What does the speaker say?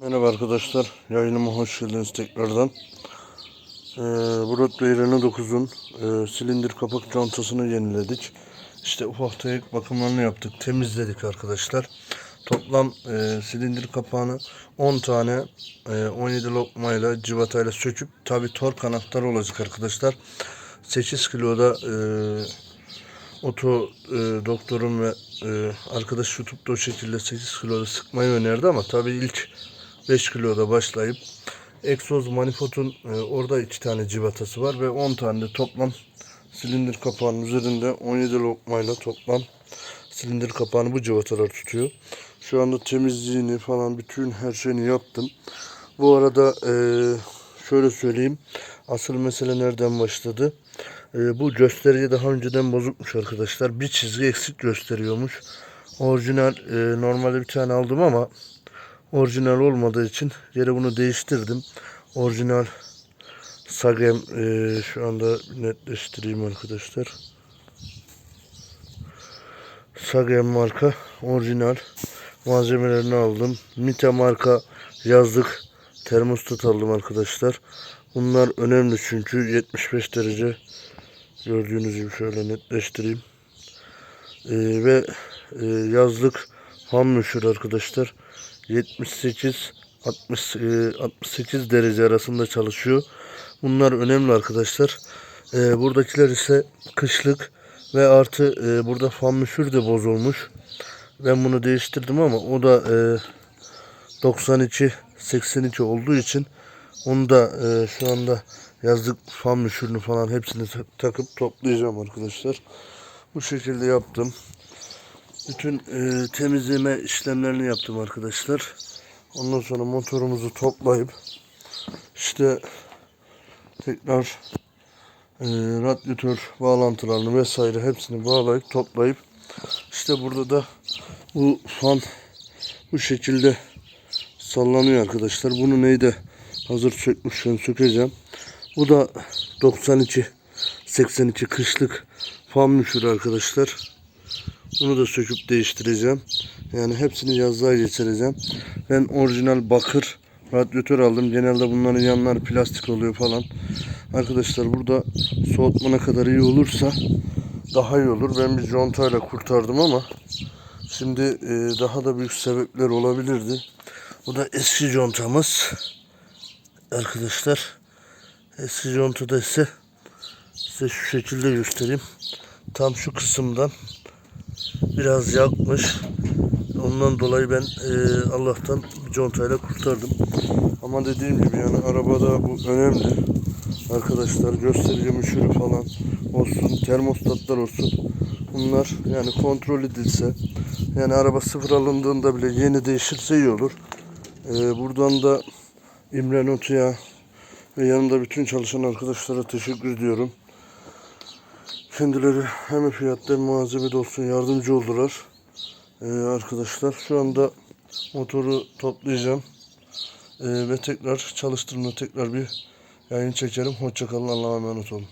Merhaba arkadaşlar, yayınıma hoş geldiniz tekrardan. Ee, Broadway Renault 9'un e, silindir kapak contasını yeniledik. İşte ufak tefek bakımlarını yaptık, temizledik arkadaşlar. Toplam e, silindir kapağını 10 tane e, 17 lokmayla, civatayla söküp tabi tor kanatlar olacak arkadaşlar. 8 kiloda e, oto e, doktorum ve e, arkadaş YouTube'da o şekilde 8 kiloda sıkmayı önerdi ama tabi ilk 5 kiloda başlayıp egzoz manifoldun e, orada 2 tane civatası var ve 10 tane de toplam silindir kapağının üzerinde 17 lokmayla toplam silindir kapağını bu civatalar tutuyor. Şu anda temizliğini falan bütün her şeyini yaptım. Bu arada e, şöyle söyleyeyim. Asıl mesele nereden başladı? E, bu gösterici daha önceden bozukmuş arkadaşlar. Bir çizgi eksik gösteriyormuş. Orijinal e, normalde bir tane aldım ama orijinal olmadığı için yere bunu değiştirdim. Orijinal Sagem e, şu anda netleştireyim arkadaşlar. Sagem marka orijinal malzemelerini aldım. Mita marka yazlık termostat aldım arkadaşlar. Bunlar önemli çünkü 75 derece gördüğünüz gibi şöyle netleştireyim. E, ve e, yazlık ham müşür arkadaşlar. 78 60 e, 68 derece arasında çalışıyor. Bunlar önemli arkadaşlar. E, buradakiler ise kışlık ve artı e, burada fan müşür de bozulmuş. Ben bunu değiştirdim ama o da e, 92 82 olduğu için onu da e, şu anda yazlık fan müşürünü falan hepsini ta- takıp toplayacağım arkadaşlar. Bu şekilde yaptım. Bütün e, temizleme işlemlerini yaptım arkadaşlar. Ondan sonra motorumuzu toplayıp işte tekrar e, radyatör bağlantılarını vesaire hepsini bağlayıp toplayıp işte burada da bu fan bu şekilde sallanıyor arkadaşlar. Bunu neyde hazır sökmüşken sökeceğim. Bu da 92 82 kışlık fan müşürü arkadaşlar. Bunu da söküp değiştireceğim. Yani hepsini yazlığa geçireceğim. Ben orijinal bakır radyatör aldım. Genelde bunların yanları plastik oluyor falan. Arkadaşlar burada soğutma ne kadar iyi olursa daha iyi olur. Ben bir contayla kurtardım ama şimdi e, daha da büyük sebepler olabilirdi. Bu da eski contamız. Arkadaşlar eski contada ise size şu şekilde göstereyim. Tam şu kısımdan biraz yakmış. Ondan dolayı ben e, Allah'tan contayla kurtardım. Ama dediğim gibi yani arabada bu önemli. Arkadaşlar gösterici müşürü falan olsun, termostatlar olsun. Bunlar yani kontrol edilse yani araba sıfır alındığında bile yeni değişirse iyi olur. E, buradan da İmre Notu'ya ve yanında bütün çalışan arkadaşlara teşekkür ediyorum. Kendileri hem fiyatta hem malzemede olsun yardımcı oldular. Ee, arkadaşlar şu anda motoru toplayacağım. Ee, ve tekrar çalıştırma tekrar bir yayın çekerim. Hoşçakalın Allah'a emanet olun.